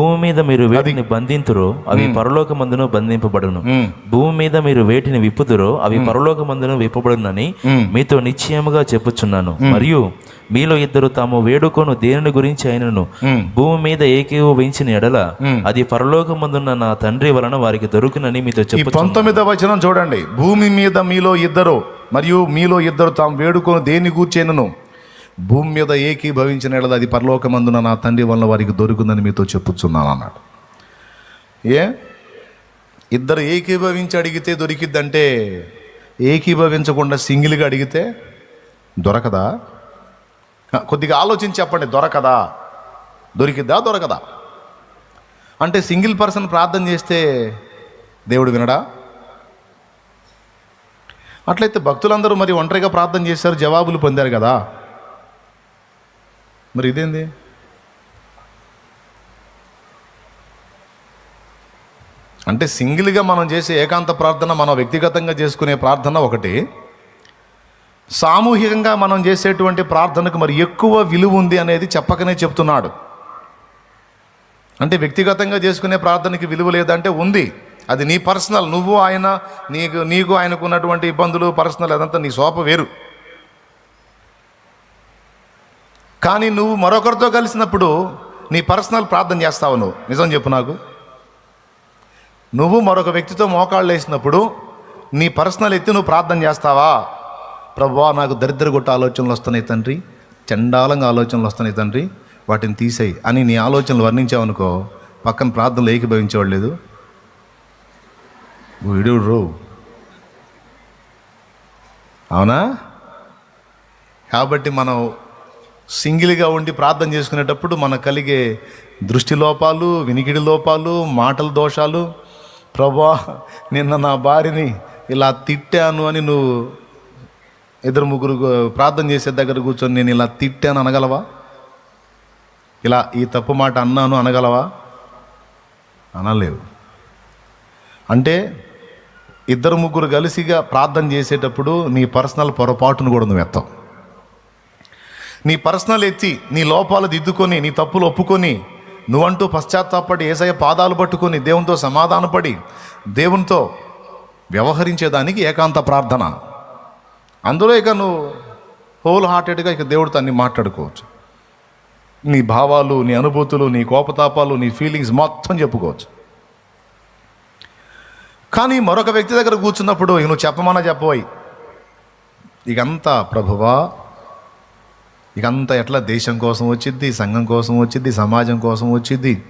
భూమి మీద మీరు వేటిని బంధింతురో అవి పరలోకమందును బంధింపబడును. ఉమ్, భూమి మీద మీరు వేటిని విప్పుదురో అవి పరలోకమందును విప్పబడునని ఉమ్. మీతో నిశ్చయముగా చెప్పుచున్నాను. మరియు మీలో ఇద్దరు తాము వేడుకొను దేనిని గురించి అయినను. భూమి మీద ఏకీభవించిన ఎడల. అది పరలోకమందున్న నా తండ్రి వలన వారికి దొరుకునని మీతో చెప్పు పంతొమ్మిదవ వచనం చూడండి. భూమి మీద మీలో ఇద్దరు మరియు మీలో ఇద్దరు తాము వేడుకొని దేన్ని కూర్చేనను భూమి మీద ఏకీభవించిన ఎడల అది పరలోకమందున నా తండ్రి వల్ల వారికి దొరుకుందని మీతో చెప్పుచున్నాను అన్నాడు ఏ? ఇద్దరు ఏకీభవించి అడిగితే దొరికిద్దంటే ఏకీభవించకుండా సింగిల్గా అడిగితే దొరకదా? కొద్దిగా ఆలోచించి చెప్పండి దొరకదా? దొరికిద్దా దొరకదా? అంటే సింగిల్ పర్సన్ ప్రార్థన చేస్తే దేవుడు వినడా? అట్లయితే భక్తులందరూ మరి ఒంటరిగా ప్రార్థన చేశారు జవాబులు పొందారు కదా. మరి ఇదేంది? అంటే సింగిల్గా మనం చేసే ఏకాంత ప్రార్థన మనం వ్యక్తిగతంగా చేసుకునే ప్రార్థన ఒకటి. సామూహికంగా మనం చేసేటువంటి ప్రార్థనకు మరి ఎక్కువ విలువ ఉంది అనేది చెప్పకనే చెప్తున్నాడు. అంటే వ్యక్తిగతంగా చేసుకునే ప్రార్థనకి విలువ లేదంటే ఉంది. అది నీ పర్సనల్. నువ్వు ఆయన నీకు నీకు ఆయనకు ఉన్నటువంటి ఇబ్బందులు పర్సనల్ అదంతా నీ సోప వేరు. కానీ నువ్వు మరొకరితో కలిసినప్పుడు నీ పర్సనల్ ప్రార్థన చేస్తావు నువ్వు. నిజం చెప్పు నాకు. నువ్వు మరొక వ్యక్తితో మోకాళ్ళు వేసినప్పుడు నీ పర్సనల్ ఎత్తి నువ్వు ప్రార్థన చేస్తావా? ప్రభా నాకు దరిద్ర గుట్ట ఆలోచనలు వస్తున్నాయి తండ్రి. చండాలంగా ఆలోచనలు వస్తున్నాయి తండ్రి. వాటిని తీసేయి అని నీ ఆలోచనలు వర్ణించావనుకో పక్కన ప్రార్థనలు ఏకీభవించేవాడు లేదు. వీడు రో? అవునా? కాబట్టి మనం సింగిల్గా ఉండి ప్రార్థన చేసుకునేటప్పుడు మనకు కలిగే దృష్టి లోపాలు వినికిడి లోపాలు మాటల దోషాలు ప్రభా నిన్న నా భార్యని ఇలా తిట్టాను అని నువ్వు ఇద్దరు ముగ్గురు ప్రార్థన చేసే దగ్గర కూర్చొని నేను ఇలా తిట్టాను అనగలవా? ఇలా ఈ తప్పు మాట అన్నాను అనగలవా? అనలేవు. అంటే ఇద్దరు ముగ్గురు కలిసిగా ప్రార్థన చేసేటప్పుడు నీ పర్సనల్ పొరపాటును కూడా నువ్వు ఎత్తావు. నీ పర్సనల్ ఎత్తి నీ లోపాలు దిద్దుకొని నీ తప్పులు ఒప్పుకొని నువ్వంటూ పశ్చాత్తాపడి ఏసయ పాదాలు పట్టుకొని దేవునితో సమాధానపడి దేవునితో వ్యవహరించేదానికి ఏకాంత ప్రార్థన. అందులో ఇక నువ్వు హోల్ హార్టెడ్గా ఇక దేవుడితో అన్ని మాట్లాడుకోవచ్చు. నీ భావాలు నీ అనుభూతులు నీ కోపతాపాలు నీ ఫీలింగ్స్ మొత్తం చెప్పుకోవచ్చు. కానీ మరొక వ్యక్తి దగ్గర కూర్చున్నప్పుడు నువ్వు చెప్పమన్నా చెప్పబోయి. ఇకంతా ప్రభువా ఇకంతా ఎట్లా? దేశం కోసం వచ్చిద్ది సంఘం కోసం వచ్చిద్ది సమాజం కోసం వచ్చిద్ది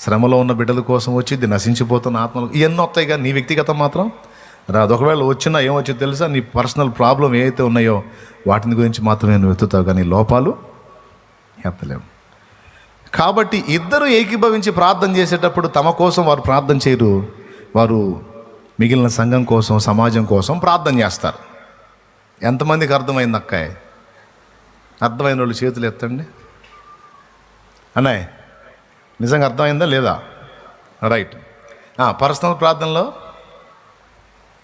శ్రమలో ఉన్న బిడ్డల కోసం వచ్చిద్ది నశించిపోతున్న ఆత్మలు ఇవన్నీ వస్తాయి కానీ నీ వ్యక్తిగతం మాత్రం? రాదు. ఒకవేళ వచ్చినా ఏమొచ్చిందో తెలుసా? నీ పర్సనల్ ప్రాబ్లం ఏవైతే ఉన్నాయో వాటిని గురించి మాత్రమే నువ్వు ఎత్తుతావు కానీ లోపాలు? ఎత్తలేము కాబట్టి ఇద్దరు ఏకీభవించి ప్రార్థన చేసేటప్పుడు తమ కోసం వారు ప్రార్థన చేయరు. వారు మిగిలిన సంఘం కోసం సమాజం కోసం ప్రార్థన చేస్తారు. ఎంతమందికి అర్థమైంది అక్కాయ్? అర్థమైన వాళ్ళు చేతులు ఎత్తండి. అన్నాయ్ నిజంగా అర్థమైందా లేదా? రైట్. పర్సనల్ ప్రార్థనలో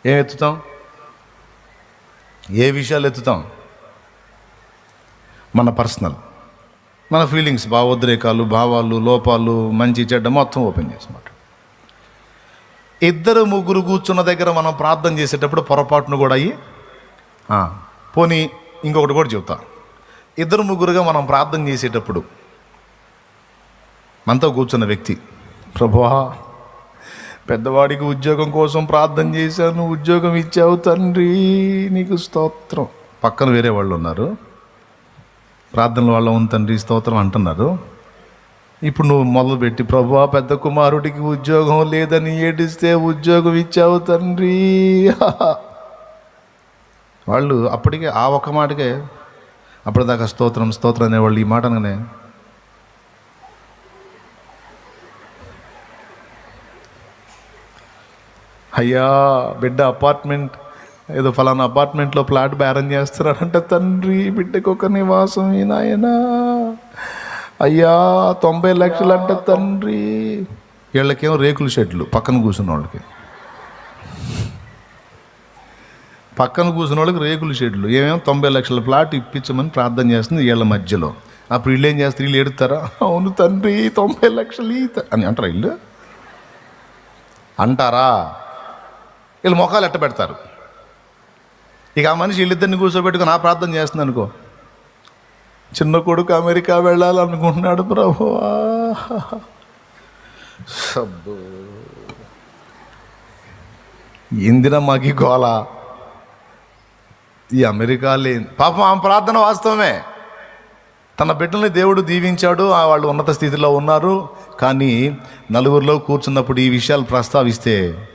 ఏం ఎత్తుతాం? ఏ విషయాలు ఎత్తుతాం? మన పర్సనల్. మన ఫీలింగ్స్ భావోద్రేకాలు భావాలు లోపాలు మంచి చెడ్డ మొత్తం ఓపెన్ చేసిమాట ఇద్దరు ముగ్గురు కూర్చున్న దగ్గర మనం ప్రార్థన చేసేటప్పుడు పొరపాటును కూడా అయ్యి పోనీ ఇంకొకటి కూడా చెబుతాను ఇద్దరు ముగ్గురుగా మనం ప్రార్థన చేసేటప్పుడు మనతో కూర్చున్న వ్యక్తి ప్రభా పెద్దవాడికి ఉద్యోగం కోసం ప్రార్థన చేశాను ఉద్యోగం ఇచ్చావు తండ్రి నీకు స్తోత్రం. పక్కన వేరే వాళ్ళు ఉన్నారు. ప్రార్థనల వాళ్ళ ఉంది తండ్రి స్తోత్రం అంటున్నారు. ఇప్పుడు నువ్వు మొదలుపెట్టి ప్రభువా పెద్ద కుమారుడికి ఉద్యోగం లేదని ఏడిస్తే ఉద్యోగం ఇచ్చావు తండ్రి. వాళ్ళు అప్పటికే ఆ ఒక్క మాటకే అప్పటిదాకా స్తోత్రం స్తోత్రం అనేవాళ్ళు ఈ మాట అనగానే అయ్యా బిడ్డ అపార్ట్మెంట్ ఏదో ఫలానా అపార్ట్మెంట్లో ఫ్లాట్ బేరం చేస్తున్నాడంట తండ్రి బిడ్డకు ఒక నివాసం ఈ నాయనా. అయ్యా తొంభై లక్షలు అంట తండ్రి. వీళ్ళకేమో రేకుల షెడ్లు పక్కన కూర్చున్న వాళ్ళకి. పక్కన కూర్చున్న వాళ్ళకి రేకుల షెడ్లు. ఏమేమో తొంభై లక్షల ప్లాట్ ఇప్పించమని ప్రార్థన చేస్తుంది వీళ్ళ మధ్యలో. అప్పుడు వీళ్ళు ఏం చేస్తారు? వీళ్ళు ఎడుతారా అవును తండ్రి తొంభై లక్షలు ఈ అని అంటారా వీళ్ళు? అంటారా? వీళ్ళు మొఖాలు ఎట్ట పెడతారు? ఇక ఆ మనిషి వీళ్ళిద్దరిని కూర్చోబెట్టుకుని నా ప్రార్థన చేస్తుంది అనుకో. చిన్న కొడుకు అమెరికా వెళ్ళాలనుకుంటున్నాడు ప్రభు. ఇందిన మాకి గోల. ఈ అమెరికా లేని పాపం ఆమె ప్రార్థన వాస్తవమే. తన బిడ్డల్ని దేవుడు దీవించాడు ఆ వాళ్ళు ఉన్నత స్థితిలో ఉన్నారు కానీ నలుగురిలో కూర్చున్నప్పుడు ఈ విషయాలు ప్రస్తావిస్తే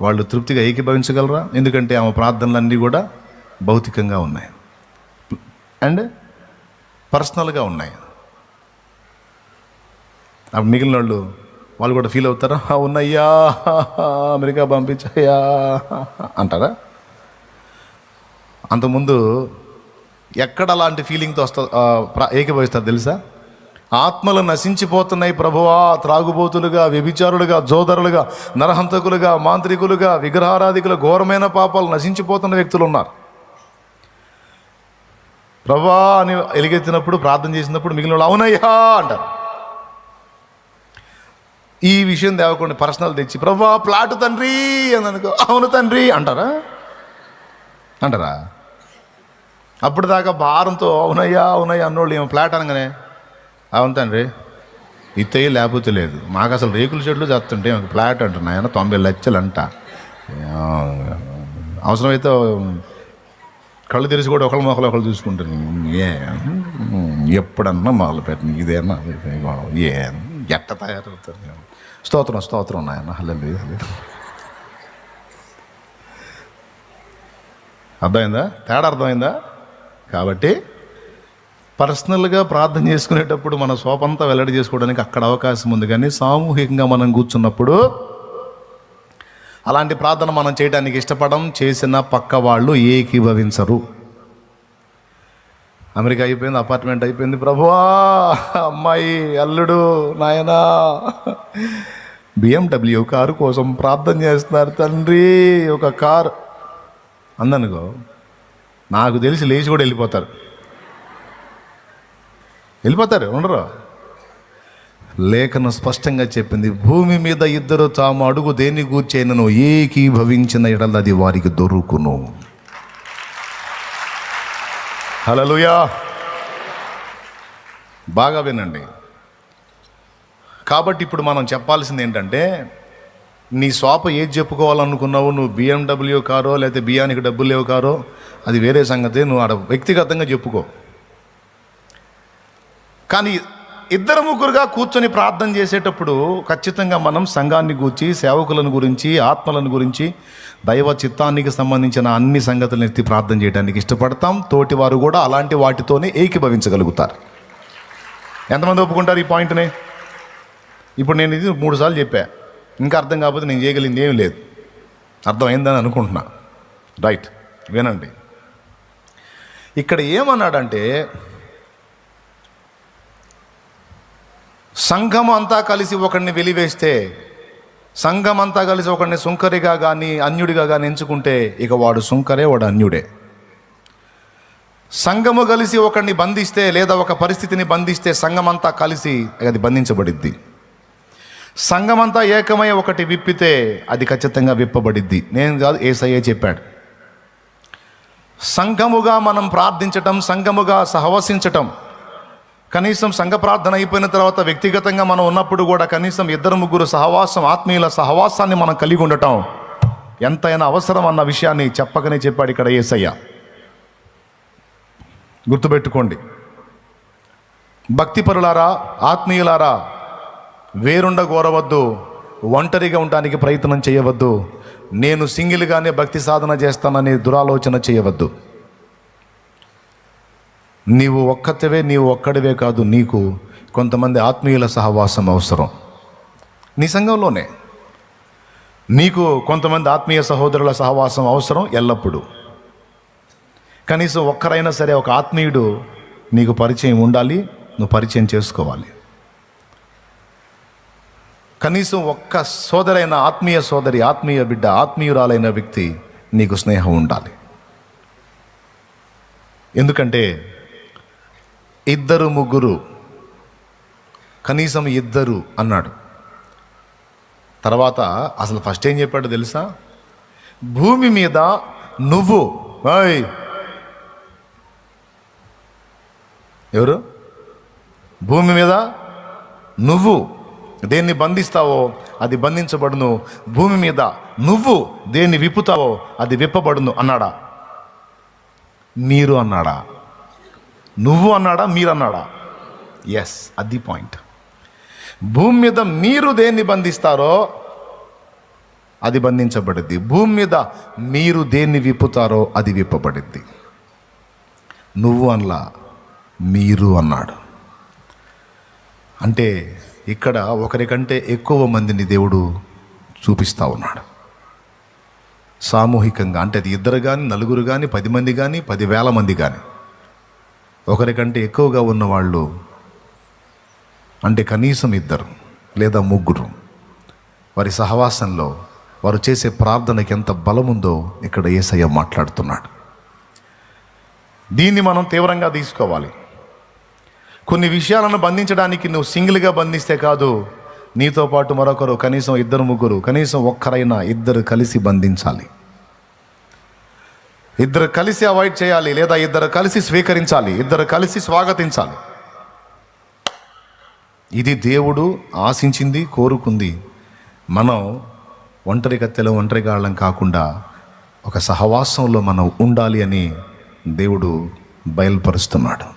వాళ్ళు తృప్తిగా ఏకీభవించగలరా? ఎందుకంటే ఆమె ప్రార్థనలన్నీ కూడా భౌతికంగా ఉన్నాయి. అండ్ పర్సనల్గా ఉన్నాయి. అప్పుడు మిగిలిన వాళ్ళు వాళ్ళు కూడా ఫీల్ అవుతారా? ఉన్నయ్యా అమెరికా పంపించాయా అంటారా? అంతకుముందు ఎక్కడ అలాంటి ఫీలింగ్తో వస్తా ప్ర- ఏకీభవిస్తారు తెలుసా? ఆత్మలు నశించిపోతున్నాయి ప్రభువా త్రాగుబోతులుగా వ్యభిచారులుగా జోదరులుగా నరహంతకులుగా మాంత్రికులుగా విగ్రహారాధికుల ఘోరమైన పాపాలు నశించిపోతున్న వ్యక్తులు ఉన్నారు ప్రభా అని ఎలుగెత్తినప్పుడు ప్రార్థన చేసినప్పుడు మిగిలిన వాళ్ళు అవునయ్యా అంటారు. ఈ విషయం తేవకుండా పర్సనల్ తెచ్చి ప్రభా ప్లాట్ తండ్రి అని అనుకో అవును తండ్రి అంటారా? అంటారా? అప్పుడు దాకా భారంతో అవునయ్యా అవునయ్యా అన్నోళ్ళు ఏమో ఫ్లాట్ అనగానే అవును తండ్రి ఇత్తయ్య లేకపోతే లేదు. మాకు అసలు రేకుల చెట్లు చేస్తుంటే మాకు ఫ్లాట్ అంటున్నాయన తొంభై లక్షలు అంట అవసరమైతే కళ్ళు తెరిచి కూడా ఒకళ్ళ మొక్కలు ఒకళ్ళు చూసుకుంటారు. ఏ ఎప్పుడన్నా మొదలు పెట్టిన ఇదేనా? ఏ ఎట్ట తయారవుతారు? స్తోత్రం స్తోత్రం నాయన. హలో అర్థమైందా? తేడా అర్థమైందా? కాబట్టి పర్సనల్గా ప్రార్థన చేసుకునేటప్పుడు మన సోపంతా వెల్లడి చేసుకోవడానికి అక్కడ అవకాశం ఉంది. కానీ సామూహికంగా మనం కూర్చున్నప్పుడు అలాంటి ప్రార్థన మనం చేయడానికి ఇష్టపడం చేసిన పక్క వాళ్ళు ఏకీభవించరు. అమెరికా అయిపోయింది అపార్ట్మెంట్ అయిపోయింది. ప్రభువా అమ్మాయి అల్లుడు నాయనా బిఎండబ్ల్యూ కారు కోసం ప్రార్థన చేస్తున్నారు తండ్రి. ఒక కారు. అందనుకో నాకు తెలిసి లేచి కూడా వెళ్ళిపోతారు. వెళ్ళిపోతారు ఉండరు. లేఖనం స్పష్టంగా చెప్పింది భూమి మీద ఇద్దరు తాము అడుగు దేన్ని కూర్చైనను ఏకీభవించిన ఎడల అది వారికి దొరుకును. హలలుయా బాగా వినండి. కాబట్టి ఇప్పుడు మనం చెప్పాల్సింది ఏంటంటే నీ స్వాప ఏది చెప్పుకోవాలనుకున్నావు? నువ్వు బిఎండబ్ల్యూ కారో లేకపోతే బియ్యానికి డబ్బులు లేవు కారో అది వేరే సంగతి. నువ్వు ఆడ వ్యక్తిగతంగా చెప్పుకో. కానీ ఇద్దరు ముగ్గురుగా కూర్చొని ప్రార్థన చేసేటప్పుడు ఖచ్చితంగా మనం సంఘాన్ని గూర్చి సేవకులను గురించి ఆత్మలను గురించి దైవ చిత్తానికి సంబంధించిన అన్ని సంగతులను ఎత్తి ప్రార్థన చేయడానికి ఇష్టపడతాం. తోటి వారు కూడా అలాంటి వాటితోనే ఏకీభవించగలుగుతారు. ఎంతమంది ఒప్పుకుంటారు ఈ పాయింట్ని? ఇప్పుడు నేను ఇది మూడు సార్లు చెప్పాను ఇంకా అర్థం కాకపోతే నేను చేయగలిగింది ఏమీ లేదు. అర్థమైందని అనుకుంటున్నా. రైట్ వినండి. ఇక్కడ ఏమన్నాడంటే సంఘం అంతా కలిసి ఒకడిని వెలివేస్తే సంఘం అంతా కలిసి ఒకడిని సుంకరిగా కానీ అన్యుడిగా కానీ ఎంచుకుంటే ఇక వాడు సుంకరే వాడు అన్యుడే. సంఘము కలిసి ఒకడిని బంధిస్తే లేదా ఒక పరిస్థితిని బంధిస్తే సంఘమంతా కలిసి అది బంధించబడిద్ది. సంఘమంతా ఏకమై ఒకటి విప్పితే అది ఖచ్చితంగా విప్పబడిద్ది. నేను కాదు ఏసయ్యే చెప్పాడు. సంఘముగా మనం ప్రార్థించటం సంఘముగా సహవసించటం కనీసం సంఘ ప్రార్థన అయిపోయిన తర్వాత వ్యక్తిగతంగా మనం ఉన్నప్పుడు కూడా కనీసం ఇద్దరు ముగ్గురు సహవాసం ఆత్మీయుల సహవాసాన్ని మనం కలిగి ఉండటం ఎంతైనా అవసరం అన్న విషయాన్ని చెప్పకనే చెప్పాడు ఇక్కడ ఏసయ్య. గుర్తుపెట్టుకోండి. భక్తిపరులారా ఆత్మీయులారా వేరుండ కోరవద్దు ఒంటరిగా ఉండడానికి ప్రయత్నం చేయవద్దు నేను సింగిల్గానే భక్తి సాధన చేస్తానని దురాలోచన చేయవద్దు. నీవు ఒక్కతవే నీవు ఒక్కడివే కాదు నీకు కొంతమంది ఆత్మీయుల సహవాసం అవసరం. నీ సంఘంలోనే నీకు కొంతమంది ఆత్మీయ సహోదరుల సహవాసం అవసరం ఎల్లప్పుడూ. కనీసం ఒక్కరైనా సరే ఒక ఆత్మీయుడు నీకు పరిచయం ఉండాలి నువ్వు పరిచయం చేసుకోవాలి. కనీసం ఒక్క సోదరైన ఆత్మీయ సోదరి ఆత్మీయ బిడ్డ ఆత్మీయురాలైన వ్యక్తి నీకు స్నేహం ఉండాలి. ఎందుకంటే ఇద్దరు ముగ్గురు కనీసం ఇద్దరు అన్నాడు. తర్వాత అసలు ఫస్ట్ ఏం చెప్పాడు తెలుసా? భూమి మీద నువ్వు ఆయ్ ఎవరు? భూమి మీద నువ్వు దేన్ని బంధిస్తావో అది బంధించబడును. భూమి మీద నువ్వు దేన్ని విప్పుతావో అది విప్పబడును అన్నాడా? మీరు అన్నాడా? నువ్వు అన్నాడా? మీరు అన్నాడా? ఎస్ అది పాయింట్ భూమి మీద మీరు దేన్ని బంధిస్తారో అది బంధించబడింది. భూమి మీద మీరు దేన్ని విప్పుతారో అది విప్పబడింది. నువ్వు అన్లా మీరు అన్నాడు. అంటే ఇక్కడ ఒకరికంటే ఎక్కువ మందిని దేవుడు చూపిస్తూ ఉన్నాడు. సామూహికంగా అంటే అది ఇద్దరు కానీ నలుగురు కానీ పది మంది కానీ పదివేల మంది కానీ ఒకరికంటే ఎక్కువగా ఉన్నవాళ్ళు అంటే కనీసం ఇద్దరు లేదా ముగ్గురు. వారి సహవాసంలో వారు చేసే ప్రార్థనకి ఎంత బలముందో ఇక్కడ ఏసయ్య మాట్లాడుతున్నాడు. దీన్ని మనం తీవ్రంగా తీసుకోవాలి. కొన్ని విషయాలను బంధించడానికి నువ్వు సింగిల్గా బంధిస్తే కాదు. నీతో పాటు మరొకరు కనీసం ఇద్దరు ముగ్గురు కనీసం ఒక్కరైనా ఇద్దరు కలిసి బంధించాలి. ఇద్దరు కలిసి అవాయిడ్ చేయాలి లేదా ఇద్దరు కలిసి స్వీకరించాలి ఇద్దరు కలిసి స్వాగతించాలి. ఇది దేవుడు ఆశించింది కోరుకుంది. మనం ఒంటరి తెల ఒంటరిగాళ్ళం కాకుండా ఒక సహవాసంలో మనం ఉండాలి అని దేవుడు బయలుపరుస్తున్నాడు.